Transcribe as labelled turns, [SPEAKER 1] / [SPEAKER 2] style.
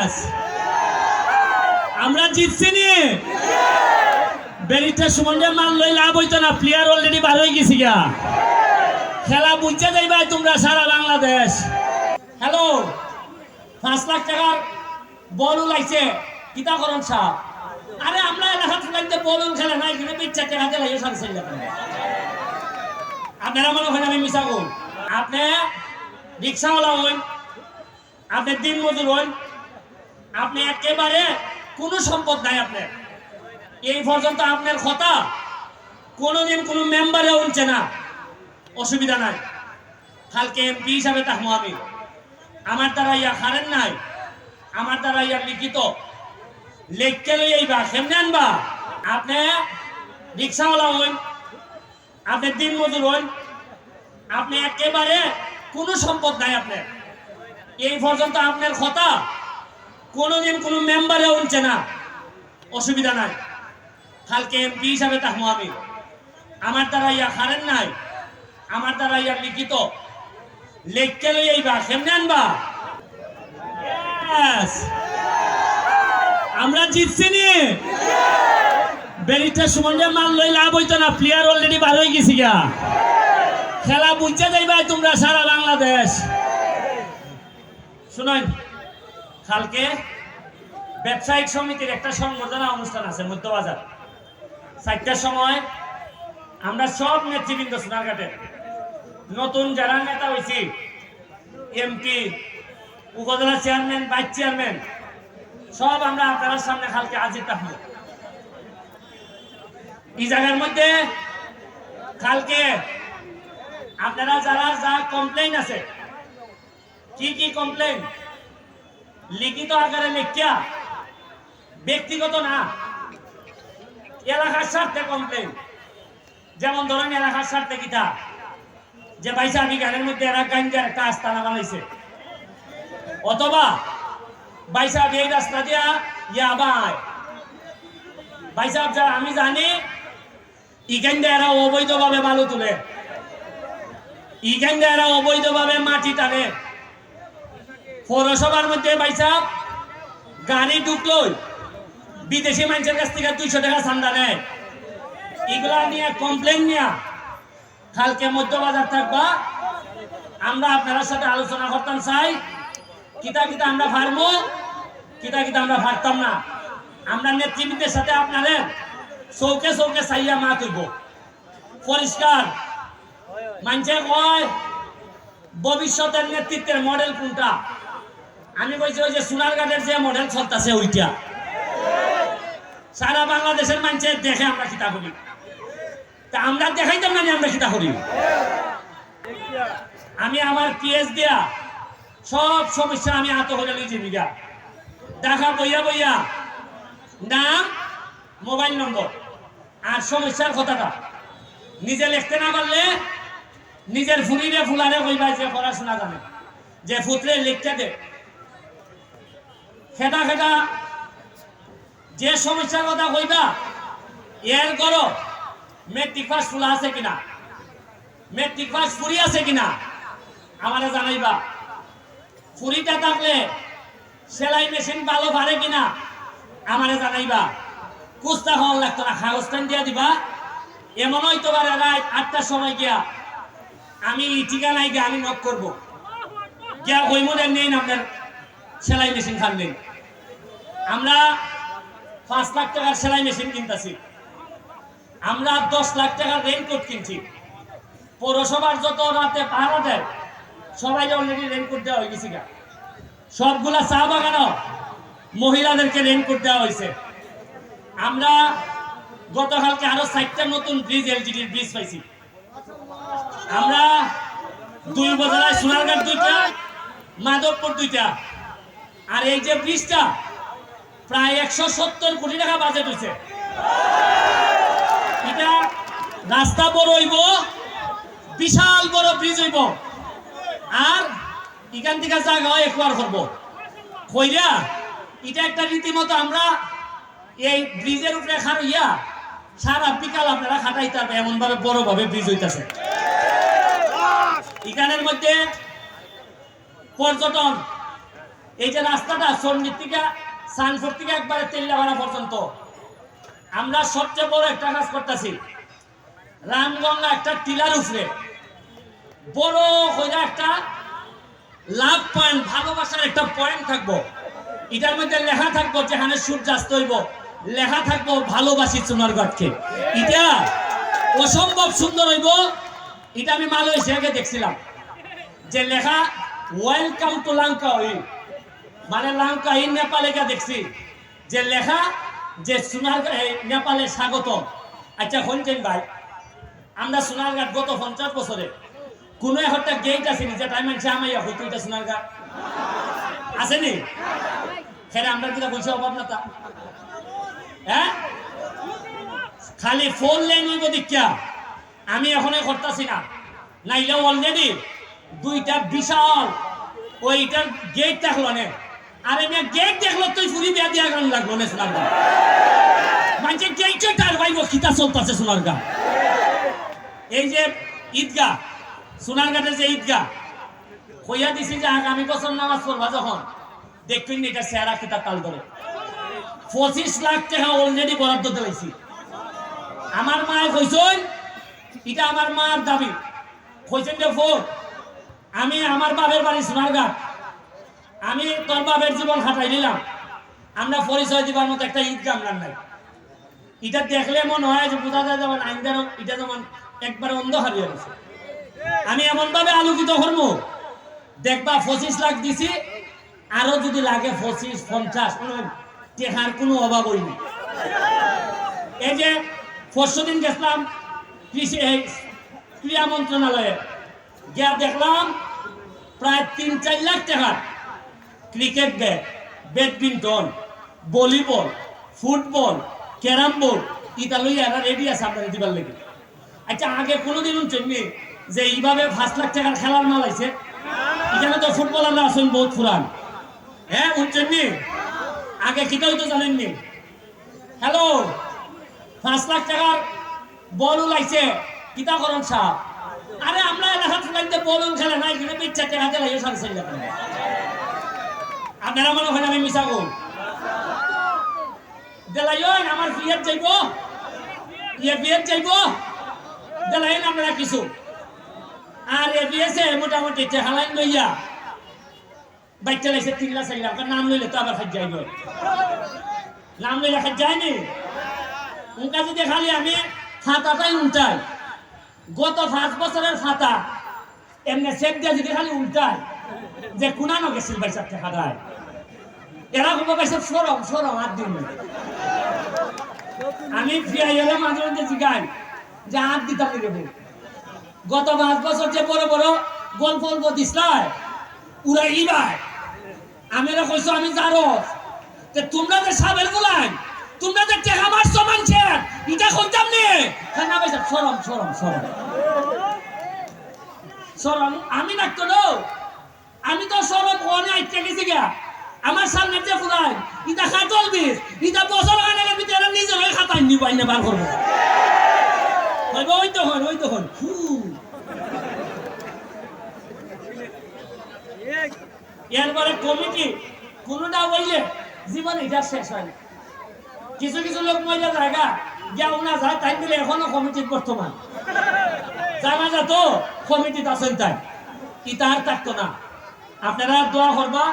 [SPEAKER 1] Yes! আমরা জিতছি নি। Barrister Suman মান লই লাভ হইতো না প্লেয়ার অলরেডি বার হয়ে গেছি গা। খেলা বুঝছে যাইবাই তোমরা সারা বাংলাদেশ। হ্যালো পাঁচ লাখ টাকার বলও লাগছে কিতা করন সাহ। আরে আমরা এলাকা ফুলাইতে বলুন খেলে নাই, কিন্তু পিচ্ছা টাকা দিয়ে লাগে সাড়ে চার লাখ। আপনারা মনে হয় আমি মিশা কর আপনি রিক্সাওয়ালা হইন আপনি দিন মজুর আপনি একেবারে কোনো সম্পদ নাই আপনার। এই পর্যন্ত আপনার কথা কোনোদিন কোনো মেম্বারে উঠছে না। অসুবিধা নাই। কালকে এমপি হিসাবে থাকব আমি। আমার দ্বারা ইয়া খারেন নাই। আমার দ্বারা ইয়া লিখিত। লেখকে লই আইবা, কেমনে আনবা? আপনি রিক্সাওয়ালা হইন, আপনি দিন মজুর হইন, আপনি একেবারে কোনো সম্পদ নাই আপনার। এই পর্যন্ত আপনার কথা কোনোদিন কোনো মেম্বারে উঠছে না। অসুবিধা নাই। কালকে এমপি হিসাবে থাকব আমি। আমার দ্বারা ইয়া খারেন নাই। আমার দ্বারা ইয়া লিখিত। লেখকে লই আইবা, কেমনে আনবা! আমরা জিতছি নি। ব্যারিস্টার সুমন মান লই লাভ হইতো না। প্লেয়ার অলরেডি বার হয়ে গেছি গা। খেলা বুঝছে যাইবাই তোমরা সারা বাংলাদেশ। শুনুন কালকে ব্যবসায়িক সমিতির একটা সংবর্ধনা অনুষ্ঠান আছে, মধ্যবাজার। চারটার সময় আমরা সব নেতৃবৃন্দ সোনারঘাটে নতুন যারা নেতা হয়েছি এমপি উপজেলা চেয়ারম্যান ভাইস চেয়ারম্যান সব আমরা আপনার সামনে কালকে হাজির থাকব। এই জায়গার মধ্যে কালকে আপনারা যারা যা কমপ্লেইন আছে, কি কি কমপ্লেইন লিখিত আকারে লেখিয়া, ব্যক্তিগত না, এলাকার স্বার্থে কমপ্লেইন যেমন ধরেন এলাকার স্বার্থে কিতা, যে বাইসা আমি গানের মধ্যে এরা গাঞ্জার একটা আস্তানা বানাইছে অথবা বাইসা এই রাস্তা দিয়া ইয়া বাই বাইসা যারা আমি জানি ইখান দিয়ে এরা অবৈধভাবে বালু তুলে। ইখান দিয়ে এরা অবৈধভাবে মাটি টানে। পৌরসভার মধ্যে বাইসাব গাড়ি ঢুকলোই, বিদেশি মানুষের কাছ থেকে দুইশো টাকা চান্দা নেয়। এগুলা নিয়ে কমপ্লেন নিয়ে কালকে মধ্যবাজার থাকবা। আমরা আপনার সাথে আলোচনা করতাম, চাই। কিতা কিতা আমরা পারব কিতা কিতা আমরা পারতাম না। আমরা নেতৃবৃন্দের সাথে আপনাদের চৌকে চৌকে চাইয়া মা তুলব পরিষ্কার। মানুষে কয়, ভবিষ্যতের নেতৃত্বের মডেল কোনটা? আমি কইছি ওই যে সোনার সোনারঘাটের যে মডেল চলতেছে ওইটা। সারা বাংলাদেশের মানুষের দেখে আমরা কিতা করি। তা আমরা দেখাইতাম না আমরা কিতা করি। আমি আমার পিএস দিয়া সব সমস্যা আমি আত হয়ে লিখে দিগা দেখা বইয়া বইয়া, নাম, মোবাইল নম্বর আর সমস্যার কথাটা। নিজে লিখতে না পারলে নিজের ফুলিরে ফুলারে কইবা যে পড়াশোনা জানে। যে ফুতরে লিখতে দে। খেটা খেটা যে সমস্যার কথা কইবা এর করো মেট্রিক পাস ফুলা আছে কিনা? মেট্রিক পাস ফুরি আছে কিনা? আমারে জানাইবা। ফুরিটা থাকলে সেলাই মেশিন ভালো পারে কিনা? আমারে জানাইবা। কুস্তা হওয়ার লাগতো না কাগজটান দিয়া দিবা। এমন হইতে পারে রাত আটটার সময় গিয়া, আমি ঠিকানায় গিয়ে আমি নক করব। গিয়া ওই মনে নেই আপনার সেলাই মেশিন খান নেই আমরা পাঁচ লাখ টাকার সেলাই মেশিন কিনতেছি। আমরা দশ লাখ টাকার রেনকোট কিনছি। পৌরসভার যত রাতে পাহারা দেয় সবাই অলরেডি রেনকোট দেওয়া হয়ে গেছে সবগুলা চা বাগানও মহিলাদেরকে রেনকোট দেওয়া হয়েছে। আমরা গতকালকে আরও চারটা নতুন ব্রিজ এলজিডির ব্রিজ পাইছি। আমরা দুই উপজেলায় সোনারঘাট দুইটা, মাধবপুর দুইটা। আর এই যে ব্রিজটা প্রায় একশো সত্তর কোটি টাকা বাজেট হয়েছে। এটা রাস্তা বড় হইব, বিশাল বড় ব্রিজ হইব। আর এখান থেকে জায়গা হয় একবার করব। কইরা, এটা একটা রীতিমতো আমরা এই ব্রিজের উপরে খারইয়া সারা বিকাল আপনারা খাটাইতে পারবে এমন ভাবে বড় ভাবে ব্রিজ হইতাছে। এখানের মধ্যে পর্যটন, এই যে রাস্তাটা সন্ডির থেকে সানফোর থেকে একবারে তেল্লাবাড়া পর্যন্ত। আমরা সবচেয়ে বড় একটা কাজ করতেছি। রামগঙ্গা একটা টিলার উপরে বড় হইয়া একটা লাভ পয়েন্ট, ভালোবাসার একটা পয়েন্ট থাকব। এটার মধ্যে লেখা থাকব যেখানে সূর্যাস্ত হইব। লেখা থাকব ভালোবাসি সোনারগড়কে এটা অসম্ভব সুন্দর হইব। এটা আমি মালয়েশিয়াকে দেখছিলাম। যে লেখা ওয়েলকাম টু লাঙ্কা ওই মানে লাঙ্কা, এই নেপালে গিয়ে দেখছি। যে লেখা, যে সোনার নেপালে স্বাগত আচ্ছা শুনছেন ভাই, আমরা সোনার সোনারঘাট গত পঞ্চাশ বছরে কোন একটা গেট আসেনি যে টাইম আছে আমি হয়তো এটা সোনারঘাট আসেনি? হ্যাঁ আমরা কিনা বলছি অভাব না তা? হ্যাঁ? খালি ফোর লেন হইব দীক্ষা। আমি এখন করতেছি না। নাইলে অলরেডি দুইটা বিশাল ওইটার গেট দেখল নে। আর এমনি গেট দেখল, তুই ফুরি বিয়া দিয়া গান সোনার গান। মানে গেট টার ভাই সোনার গান। এই যে ঈদগাহ সোনারঘাটের যে ঈদগাহ কইয়া দিছি যে আগামী বছর নামাজ পড়বা যখন দেখবেন এটা খিতা তাল ধরে। পঁচিশ লাখ টাকা অলরেডি বরাদ্দ দিয়েছি আমার মায়ে কইছেন, এটা আমার মার দাবি। কইছেন যে আমি আমার বাপের বাড়ি সোনারঘাট আমি তোর বাপের জীবন হাঁটাই নিলাম। আমরা পরিচয় দিবার মতো একটা ঈদগাহ আমরা নাই। এটা দেখলে মনে হয় যে বোঝা যায় যেমন আইনদার এটা যেমন একবার অন্ধ হারিয়ে গেছে। আমি এমন ভাবে আলোকিত হরমু দেখবা পঁচিশ লাখ দিছি, আরও যদি লাগে পঁচিশ, পঞ্চাশ টেহার কোনো অভাব হইনি এই যে পরশু দিন গেছিলাম কৃষি ক্রীড়া মন্ত্রণালয়ে। গিয়া দেখলাম প্রায় তিন, চার লাখ টাকার। Cricket bat, badminton, volleyball, football carrom board ইটা লই এরা রেডি আছে আপনারা দিবার লেগে। আচ্ছা আগে কোনোদিন শুনছেননি যে এইভাবে পাঁচ লাখ টাকার খেলার মাল আছে এখানে তো ফুটবলাররা আছেন বহুত পুরান। হ্যাঁ শুনছেননি আগে কিটাও তো জানেননি হ্যালো পাঁচ লাখ টাকার বল উলাইছে কিতা করেন সাহ। আরে, আমরা এলাকার ফুলাইতে বল খেলে নাই, কিন্তু পিচ্ছা টাকা দিলে সাড়ে চার। আপনারা মনে হয় আমি মিশা গো দেলাইন, আমার বিয়ের যাইব ইয়ে বিয়ের যাইব দেলাইন, আপনারা কিছু? আর এ বিয়েছে মোটামুটি চেহালাইন লইয়া বাচ্চা লাইছে চার লাখ নাম লইলে তো আবার খাই যাইব। নাম লইলে খাই যায়নি উনকা যদি খালি আমি খাতাটাই উল্টাই, গত পাঁচ বছরের খাতা এমনি চেক দিয়ে যদি খালি উল্টাই, যে কুনানো গেছিল বাইসার টাকাটায় এরা কোনো বাইসার সরম সরম হাত দিন আমি ফিরে এলে মাঝে মাঝে জিগাই, যে হাত দিতাম গত পাঁচ বছর যে বড় বড় গল্প গল্প দিসলাই উড়া ইবাই আমি এরা কইছো, আমি জানো যে তোমরা যে সাবের গুলাই তোমরা যে টেকা মারছো মানুষের, এটা কইতাম নি? না বাইসার সরম সরম সরম। সরম, আমি নো আমি তো সরম কোনে আইতে গেছি গা আমার সামনে যে ফুলাই ইটা খাটল বিষ ইটা বছর আগে ভিতরে নিজের হয়ে খাতাই নিব, আইনে বার করব। ওই তো হন, ওই তো হন। এরপরে কমিটি, কোনোটা হইলে জীবন এটা শেষ হয় না। কিছু কিছু লোক মহিলা জায়গা যা উনা যায়, তাই দিলে এখনও কমিটির বর্তমান। জানা যা তো কমিটিতে আছেন তাই। ইতার থাকতো না। আপনারা দোয়া করবা